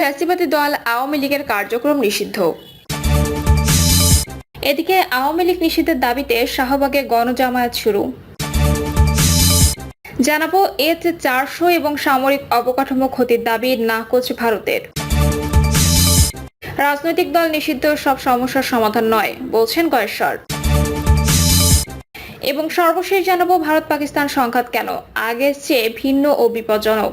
ফ্যাসিবাদী দল আওয়ামী লীগের কার্যক্রম নিষিদ্ধ। এদিকে আওয়ামী লীগ নিষিদ্ধের দাবিতে শাহবাগে গণজামায়াত শুরু। জানাব এতে চারশো এবং সামরিক অবকাঠামো ক্ষতির দাবি নাকচ ভারতের। রাজনৈতিক দল নিষিদ্ধ, সব সমস্যার সমাধান নয়, বলছেন গয়েশ্বর এবং সর্বশেষ জানাব ভারত পাকিস্তান সংঘাত কেন? আগের চেয়ে ভিন্ন ও বিপজ্জনক।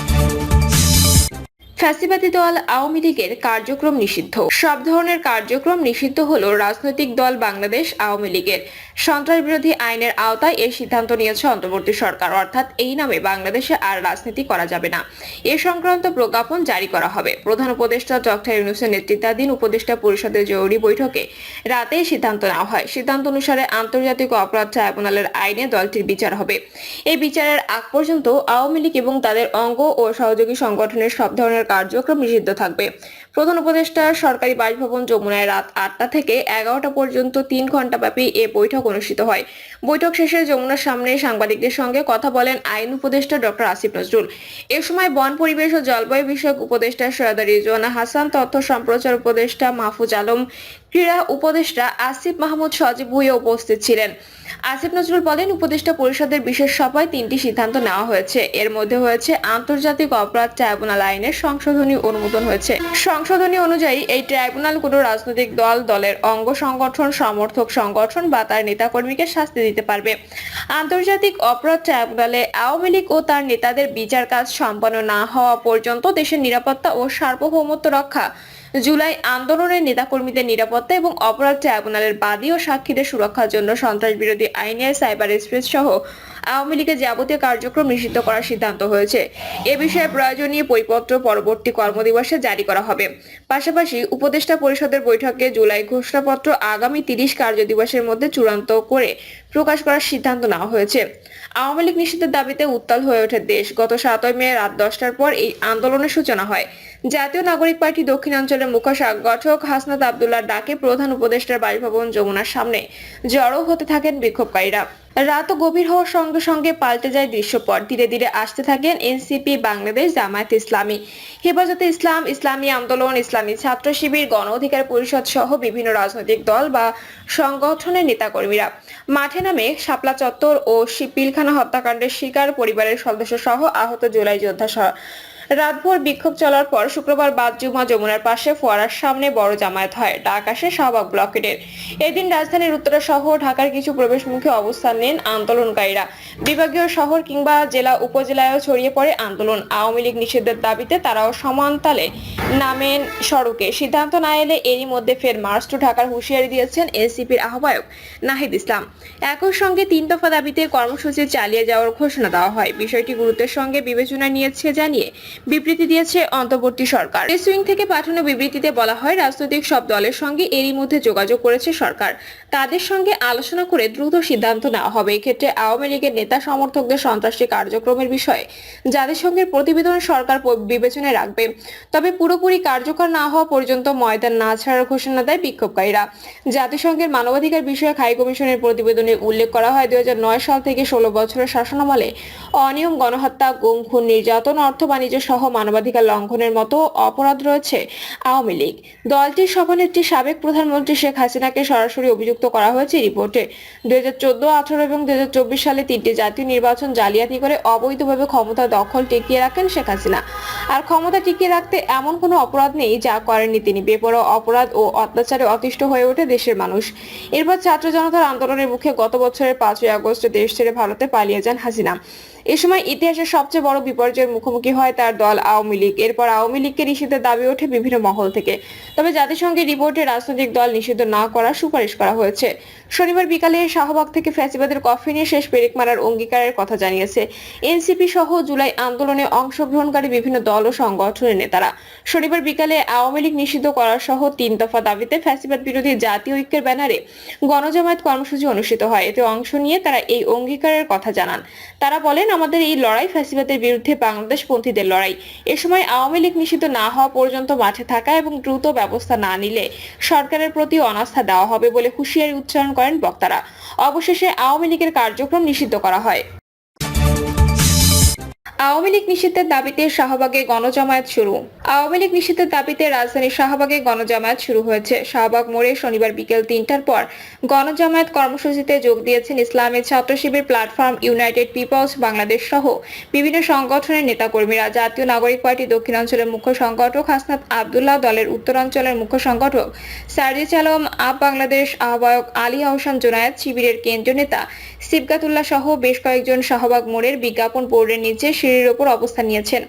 ফ্যাসিবাদী দল আওয়ামী লীগের কার্যক্রম নিষিদ্ধ। সব ধরনের কার্যক্রম নিষিদ্ধ হল রাজনৈতিক দল বাংলাদেশ আওয়ামী লীগের। সন্ত্রাস বিরোধী আইনের আওতায় এর সিদ্ধান্ত নিয়েছে অন্তর্বর্তী সরকার। অর্থাৎ এই নামে বাংলাদেশে আর রাজনীতি করা যাবে না। এ সংক্রান্ত প্রজ্ঞাপন জারি করা হবে। প্রধান উপদেষ্টা ডক্টর ইউনুসের নেতৃত্বাধীন উপদেষ্টা পরিষদের জরুরি বৈঠকে রাতে সিদ্ধান্ত নেওয়া হয়। সিদ্ধান্ত অনুসারে আন্তর্জাতিক অপরাধ ট্রাইব্যুনালের আইনে দলটির বিচার হবে। এই বিচারের আগ পর্যন্ত আওয়ামী লীগ এবং তাদের অঙ্গ ও সহযোগী সংগঠনের সব ধরনের কার্যক্রম নিষিদ্ধ থাকবে। প্রধান উপদেষ্টা সরকারি বাসভবন যমুনায় রাত আটটা থেকে এগারোটা পর্যন্ত তিন ঘণ্টা ব্যাপী এ বৈঠক অনুষ্ঠিত হয়। বৈঠক শেষে যমুনার সামনে সাংবাদিকদের সঙ্গে কথা বলেন আইন উপদেষ্টা ডক্টর আসিফ নজরুল। এ সময় বন, পরিবেশ ও জলবায়ু বিষয়ক উপদেষ্টা সৈয়দা রিজওয়ানা হাসান, তথ্য সম্প্রচার উপদেষ্টা মাহফুজ আলম, ক্রীড়া উপদেষ্টা আসিফ মাহমুদ সজীব ভুইয়া উপস্থিত ছিলেন। আসিফ নজরুল বলেন, উপদেষ্টা পরিষদের বিশেষ সভায় তিনটি সিদ্ধান্ত নেওয়া হয়েছে। এর মধ্যে হয়েছে আন্তর্জাতিক অপরাধ ট্রাইব্যুনাল আইনের সংশোধনী অনুমোদন হয়েছে। সংশোধনী অনুযায়ী এই ট্রাইব্যুনাল কোনো রাজনৈতিক দল, দলের অঙ্গ সংগঠন, সমর্থক সংগঠন বা তার নেতাকর্মীকে শাস্তি দিতে পারবে। আন্তর্জাতিক অপরাধ ট্রাইব্যুনালে আওয়ামী লীগ ও তার নেতাদের বিচার কাজ সম্পন্ন না হওয়া পর্যন্ত দেশের নিরাপত্তা ও সার্বভৌমত্ব রক্ষা জুলাই আন্দোলনের নেতাকর্মীদের নিরাপত্তা এবং অপরাধ ট্রাইব্যুনালের বাদী ও সাক্ষীদের সুরক্ষার জন্য সন্ত্রাস বিরোধী আইনে সাইবার স্পেস সহ আওয়ামী লীগের যাবতীয় কার্যক্রম নিষিদ্ধ করার সিদ্ধান্ত হয়েছে। এ বিষয়ে প্রয়োজনীয় পরিপত্র পরবর্তী কর্মদিবসে জারি করা হবে। পাশাপাশি উপদেষ্টা পরিষদের বৈঠকে জুলাই ঘোষণাপত্র আগামী তিরিশ কার্যদিবসের মধ্যে চূড়ান্ত করে প্রকাশ করার সিদ্ধান্ত নেওয়া হয়েছে। আওয়ামী লীগ নিষিদ্ধের দাবিতে উত্তাল হয়ে ওঠে দেশ। গত সাতই মে রাত দশটার পর এই আন্দোলনের সূচনা হয়। জাতীয় নাগরিক পার্টি দক্ষিণাঞ্চলের মুখ্য সংগঠক হাসনাত আবদুল্লাহ ডাকে প্রধান উপদেষ্টার বাসভবন যমুনার সামনে জড়ো হতে থাকেন বিক্ষোভকারীরা। রাত গভীর হওয়ার সঙ্গে সঙ্গে পাল্টে যায় দৃশ্যপট। ধীরে ধীরে আসতে থাকেন এনসিপি, বাংলাদেশ, জামায়াত ইসলামী। হেফাজতে ইসলাম, ইসলামী আন্দোলন, ইসলামী ছাত্র শিবির, গণ অধিকার পরিষদ সহ বিভিন্ন রাজনৈতিক দল বা সংগঠনের নেতাকর্মীরা। মাঠে নামে শাপলা চত্বর ও পিলখানা হত্যাকাণ্ডের শিকার পরিবারের সদস্য সহ আহত জুলাই যোদ্ধা রাতভর বিক্ষোভ চলার পর শুক্রবার বাদ জুমা যমুনার পাশে ফোয়ারার সামনে বড় জামায়াত হয়। ডাক আসে শাহবাগ ব্লকেটের। এদিন রাজধানীর উত্তরা সহ ঢাকার কিছু প্রবেশমুখে অবস্থান নেন আন্দোলনকারীরা। বিভাগীয় শহর কিংবা জেলা উপজেলায়ও ছড়িয়ে পড়ে আন্দোলন। আওয়ামী লীগ নিষেধের দাবিতে তারাও সমান তালে নামেন সড়কে। সিদ্ধান্ত না এলে এরই মধ্যে ফের মার্চ টু ঢাকার হুঁশিয়ারি দিয়েছেন এনসিপির আহ্বায়ক নাহিদ ইসলাম। একই সঙ্গে তিন দফা দাবিতে কর্মসূচি চালিয়ে যাওয়ার ঘোষণা দেওয়া হয়। বিষয়টি গুরুত্বের সঙ্গে বিবেচনায় নিয়েছে জানিয়ে বিবৃতি দিয়েছে অন্তর্বর্তী সরকার। উইং থেকে পাঠানো বিবৃতিতে বলা হয়, রাজনৈতিক সব দলের সঙ্গে এরই মধ্যে যোগাযোগ করেছে সরকার। তাদের সঙ্গে আলোচনা করে দ্রুত সিদ্ধান্ত নেওয়া হবে। এক্ষেত্রে আওয়ামী লীগের নেতা সমর্থকদের সন্ত্রাসী কার্যক্রমের বিষয়ে জাতিসংঘের প্রতিবেদন সরকার বিবেচনায় রাখবে। তবে পুরোপুরি কার্যকর না হওয়া পর্যন্ত ময়দান না ছাড়ার ঘোষণা দেয় বিক্ষোভকারীরা। জাতিসংঘের মানবাধিকার বিষয়ক হাই কমিশনের প্রতিবেদনে উল্লেখ করা হয়, দুই হাজার নয় সাল থেকে ষোলো বছরের শাসনামলে অনিয়ম, গণহত্যা, গুম, খুন, নির্যাতন, অর্থ বাণিজ্য সহ মানবাধিকার লঙ্ঘনের মতো অপরাধ রয়েছে আওয়ামী লীগ। দলটির সভানেত্রী সাবেক প্রধানমন্ত্রী শেখ হাসিনাকে সরাসরি অভিযুক্ত করা হয়েছে রিপোর্টে। দুই হাজার চোদ্দ, আঠারো এবং দুই হাজার চব্বিশ সালে তিনটি জাতীয় নির্বাচন জালিয়াতি করে অবৈধভাবে ক্ষমতা দখল টিকিয়ে রাখেন শেখ হাসিনা। আর ক্ষমতা টিকিয়ে রাখতে এমন কোনো অপরাধ নেই যা করেননি তিনি। বেপরোয়া অপরাধ ও অত্যাচারে অতিষ্ঠ হয়ে ওঠে দেশের মানুষ। এরপর ছাত্র জনতার আন্দোলনের মুখে গত বছরের পাঁচই আগস্ট দেশ ছেড়ে ভারতে পালিয়ে যান হাসিনা। এ সময় ইতিহাসের সবচেয়ে বড় বিপর্যয়ের মুখোমুখি হয় তার দল আওয়ামী লীগ। এরপর আওয়ামী লীগকে নিষিদ্ধের দাবি ওঠে বিভিন্ন মহল থেকে। তবে জাতিসংঘের রিপোর্টে রাজনৈতিক দল নিষিদ্ধ না করার সুপারিশ করা হয়েছে। শনিবার বিকালে শাহবাগ থেকে ফ্যাসিবাদের কফি নিয়ে শেষ পেরেক মারার অঙ্গীকারের কথা জানিয়েছে এনসিপি সহ জুলাই আন্দোলনে অংশগ্রহণকারী বিভিন্ন দল ও সংগঠনের নেতারা। শনিবার বিকালে আওয়ামী লীগ নিষিদ্ধ করার সহ তিন দফা দাবিতে ফ্যাসিবাদ বিরোধী জাতীয় ঐক্যের ব্যানারে গণজামায়াত কর্মসূচি অনুষ্ঠিত হয়। এতে অংশ নিয়ে তারা এই অঙ্গীকারের কথা জানান। তারা বলেন আমাদের এই লড়াই ফ্যাসিবাদের বিরুদ্ধে বাংলাদেশ পন্থীদের লড়াই। এ সময় আওয়ামী লীগ নিষিদ্ধ না হওয়া পর্যন্ত মাঠে থাকা এবং দ্রুত ব্যবস্থা না নিলে সরকারের প্রতি অনাস্থা দেওয়া হবে বলে হুঁশিয়ারি উচ্চারণ করেন বক্তারা। অবশেষে আওয়ামী লীগের কার্যক্রম নিষিদ্ধ করা হয়। আওয়ামী লীগ নিষিদ্ধের দাবিতে শাহবাগে গণজামায়াত শুরু। আওয়ামী লীগ নিষিদ্ধের দাবিতে রাজধানীর শাহবাগে গণজামায়াত শুরু হয়েছে। শাহবাগ মোড়ে শনিবার বিকেল তিনটার পর গণজামায়াত কর্মসূচিতে যোগ দিয়েছেন ইসলামের Chhatra Shibir platform united people's Bangladesh সহ বিভিন্ন সংগঠনের নেতাকর্মীরা। জাতীয় নাগরিক পার্টি দক্ষিণাঞ্চলের মুখ্য সংগঠক হাসনাত আবদুল্লাহ দলের উত্তরাঞ্চলের মুখ্য সংগঠক সার্জিস আলম, আপ বাংলাদেশ আহ্বায়ক আলী আহসান জোনায়েত, শিবিরের কেন্দ্রীয় নেতা সিবগাতুল্লাহ সহ বেশ কয়েকজন শাহবাগ মোড়ের বিজ্ঞাপন বোর্ডের নিচে সিঁড়ির ওপর অবস্থান নিয়েছেন।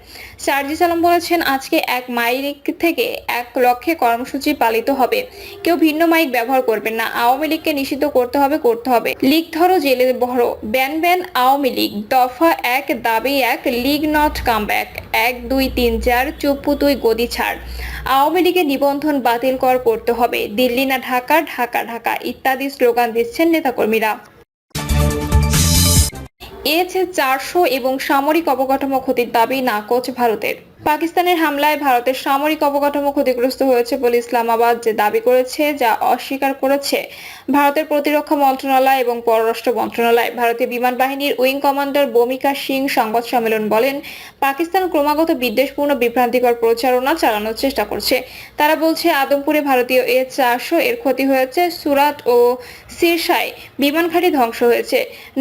সার্জিস আলম বলেছেন, আজকে এক মাইক থেকে এক লক্ষে কর্মসূচি পালিত হবে। কেউ ভিন্ন মাইক ব্যবহার করবেন না। আওয়ামী লীগকে নিষিদ্ধ করতে হবে করতে হবে। লীগ ধরো, জেলে বড় ব্যান ব্যান, আওয়ামী লীগ। দফা এক, দাবি এক, লীগ নট কাম ব্যাক। এক, দুই, তিন, চার, চুপ্পু, তুই, গদি ছাড়। আওয়ামী লীগের নিবন্ধন বাতিল কর, করতে হবে। দিল্লি না ঢাকা ঢাকা ঢাকা। ইত্যাদি স্লোগান দিচ্ছেন নেতাকর্মীরা। এছে চারশো এবং সামরিক অবকাঠামো ক্ষতির দাবি নাকচ ভারতের। পাকিস্তানের হামলায় ভারতের সামরিক অবকাঠামো ক্ষতিগ্রস্ত হয়েছে বলে ইসলামাবাদ যে দাবি করেছে, যা অস্বীকার করেছে ভারতের প্রতিরক্ষা মন্ত্রণালয় এবং পররাষ্ট্র মন্ত্রণালয়। ভারতীয় বিমান বাহিনীর উইং কমান্ডার বমিকা সিং সংবাদ সম্মেলন বলেন, পাকিস্তান ক্রমাগত বিদ্বেষপূর্ণ বিভ্রান্তিকর প্রচারণা চালানোর চেষ্টা করছে। তারা বলছে, আদমপুরে ভারতীয় এ চারশো এর ক্ষতি হয়েছে, সুরাট ও সিরসায় বিমান ঘাঁটি ধ্বংস হয়েছে।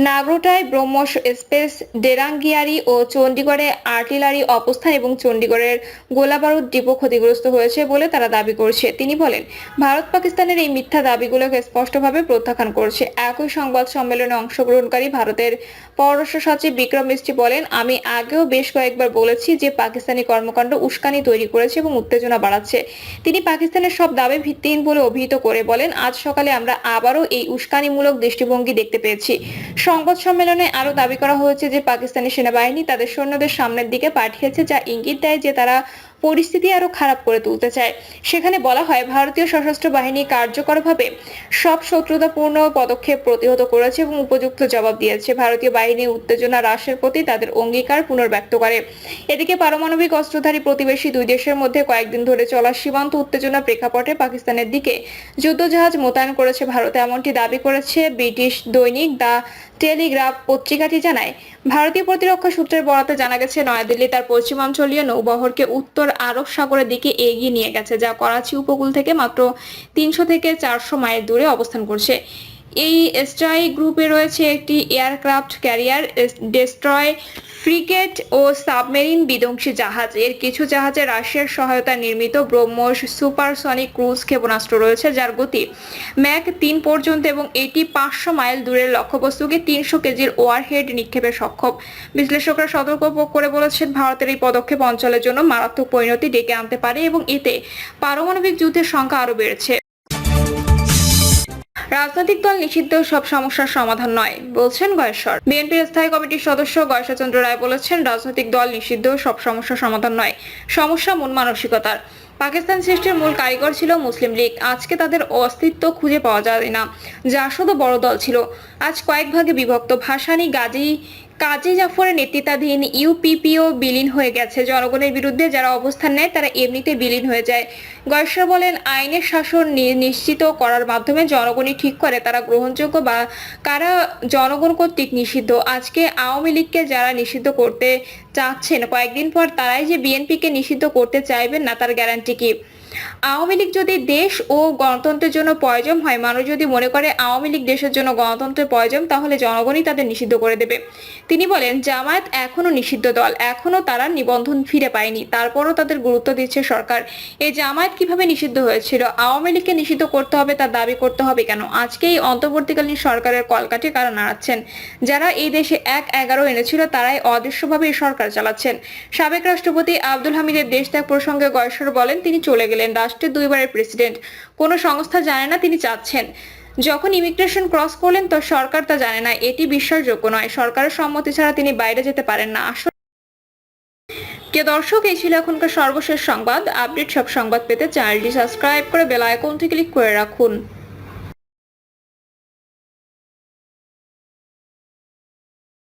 নাগরোটায় ব্রহ্মস স্পেস ডেরাঙ্গিয়ারি ও চণ্ডীগড়ে আর্টিলারি অবস্থান এবং চণ্ডীগড়ের গোলাবারুদ ডিপো ক্ষতিগ্রস্ত হয়েছে বলে তারা দাবি করছে। তিনি বলেন, ভারত পাকিস্তানের এই মিথ্যা দাবিগুলোকে স্পষ্টভাবে প্রত্যাখ্যান করছে। একই সংবাদ সম্মেলনে অংশগ্রহণকারী ভারতের পররাষ্ট্র সচিব বিক্রম মিস্ত্রি বলেন, আমি আগেও বেশ কয়েকবার বলেছি যে পাকিস্তানি কর্মকাণ্ড উস্কানি তৈরি করেছে এবং উত্তেজনা বাড়াচ্ছে। তিনি পাকিস্তানের সব দাবি ভিত্তিহীন বলে অভিহিত করে বলেন, আজ সকালে আমরা আবারও এই উস্কানিমূলক দৃষ্টিভঙ্গি দেখতে পেয়েছি। সংবাদ সম্মেলনে আরও দাবি করা হয়েছে যে পাকিস্তানি সেনাবাহিনী তাদের সৈন্যদের সামনের দিকে পাঠিয়েছে, যা ইঙ্গিত দেয় যে তারা পরিস্থিতি আরও খারাপ করে তুলতে চায়। সেখানে বলা হয়, ভারতীয় সশস্ত্র বাহিনী কার্যকরভাবে সব শত্রুতাপূর্ণ পদক্ষেপ প্রতিহত করেছে এবং উপযুক্ত জবাব দিয়েছে। ভারতীয় বাহিনী উত্তেজনা হ্রাসের প্রতি তাদের অঙ্গীকার পুনর্ব্যক্ত করে। এদিকে পারমাণবিক অস্ত্রধারী প্রতিবেশী দুই দেশের মধ্যে কয়েকদিন ধরে চলা সীমান্ত উত্তেজনা প্রেক্ষাপটে পাকিস্তানের দিকে যুদ্ধজাহাজ মোতায়েন করেছে ভারত। এমনটি দাবি করেছে ব্রিটিশ দৈনিক দ্য টেলিগ্রাফ পত্রিকাটি জানায়, ভারতীয় প্রতিরক্ষা সূত্রের বরাতে জানা গেছে, নয়াদিল্লি তার পশ্চিমাঞ্চলীয় নৌবহরকে উত্তর আরব সাগরের দিকে এগিয়ে নিয়ে গেছে, যা করাচি উপকূল থেকে মাত্র তিনশো থেকে চারশো মাইল দূরে অবস্থান করছে। এই স্ট্রাই গ্রুপে রয়েছে একটি এয়ারক্রাফট ক্যারিয়ার ডেস্ট্রয় ফ্রিগেট ও সাবমেরিন বিধ্বংসী জাহাজ। এর কিছু জাহাজে রাশিয়ার সহায়তা নির্মিত ব্রহ্মস সুপারসনিক ক্রুজ ক্ষেপণাস্ত্র রয়েছে যার গতি ম্যাক তিন পর্যন্ত এবং এটি পাঁচশো মাইল দূরের লক্ষ্যবস্তুকে তিনশো কেজির ওয়ারহেড নিক্ষেপে সক্ষম। বিশ্লেষকরা সতর্ক করে বলেছেন, ভারতের এই পদক্ষেপ অঞ্চলের জন্য মারাত্মক পরিণতি ডেকে আনতে পারে এবং এতে পারমাণবিক যুদ্ধের সংখ্যা আরও বেড়েছে। রাজনৈতিক দল নিষিদ্ধ, সব সমস্যার সমাধান নয়, বলছেন গয়েশ্বর বিএনপির স্থায়ী কমিটির সদস্য গয়েশ্বরচন্দ্র রায় বলেছেন, রাজনৈতিক দল নিষিদ্ধ, সব সমস্যার সমাধান নয়, সমস্যা মন মানসিকতার। পাকিস্তান সৃষ্টির মূল কারিগর ছিল মুসলিম লীগ, আজকে তাদের অস্তিত্ব খুঁজে পাওয়া যায় না, যা শুধু বড় দল ছিল। আজ কয়েক ভাগে বিভক্ত, ভাসানি, গাজী কাজী জাফরের নেতৃত্বাধীন ইউপিপিও বিলীন হয়ে গেছে। জনগণের বিরুদ্ধে যারা অবস্থান নেয়, তারা এমনিতে বিলীন হয়ে যায়। গয়েশ্বর বলেন, আইনের শাসন নিশ্চিত করার মাধ্যমে জনগণই ঠিক করে, তারা গ্রহণযোগ্য বা কারা জনগণ কর্তৃক নিষিদ্ধ। আজকে আওয়ামী লীগকে যারা নিষিদ্ধ করতে চাচ্ছেন, কয়েকদিন পর তারাই যে বিএনপিকে নিষিদ্ধ করতে চাইবেন না, তার গ্যারান্টি কি? আওয়ামী লীগ যদি দেশ ও গণতন্ত্রের জন্য প্রয়োজন হয়, মানুষ যদি মনে করে আওয়ামী লীগ দেশের জন্য গণতন্ত্রের প্রয়োজন, তাহলে জনগণই তাদের নিষিদ্ধ করে দেবে। তিনি বলেন, জামায়াত এখনও নিষিদ্ধ দল, এখনও তারা নিবন্ধন ফিরে পায়নি, তারপরও তাদের গুরুত্ব দিচ্ছে সরকার। এই জামায়াত কীভাবে নিষিদ্ধ হয়েছিল? আওয়ামী লীগকে নিষিদ্ধ করতে হবে, তার দাবি করতে হবে কেন? আজকে এই অন্তর্বর্তীকালীন সরকারের কলকাঠি কারা নাড়াচ্ছেন? যারা এই দেশে এক এগারো এনেছিল, তারাই অদৃশ্যভাবে এই সরকার চালাচ্ছেন। সাবেক রাষ্ট্রপতি আব্দুল হামিদের দেশ ত্যাগ প্রসঙ্গে গয়েশ্বর বলেন, তিনি চলে গেলেন। রাষ্ট্রের দুইবারের প্রেসিডেন্ট। কোনো সংস্থা জানে না তিনি চাচ্ছেন। যখন ইমিগ্রেশন ক্রস করলেন, তো সরকার তা জানে না। এটি বিশ্বাসযোগ্য নয়। সরকারের সম্মতি ছাড়া তিনি বাইরে যেতে পারেন না। আসলে কে দর্শক, এই ছিল এখনকার সর্বশেষ সংবাদ। আপডেট সব সংবাদ পেতে চ্যানেলটি সাবস্ক্রাইব করে বেল আইকনটি ক্লিক করে রাখুন।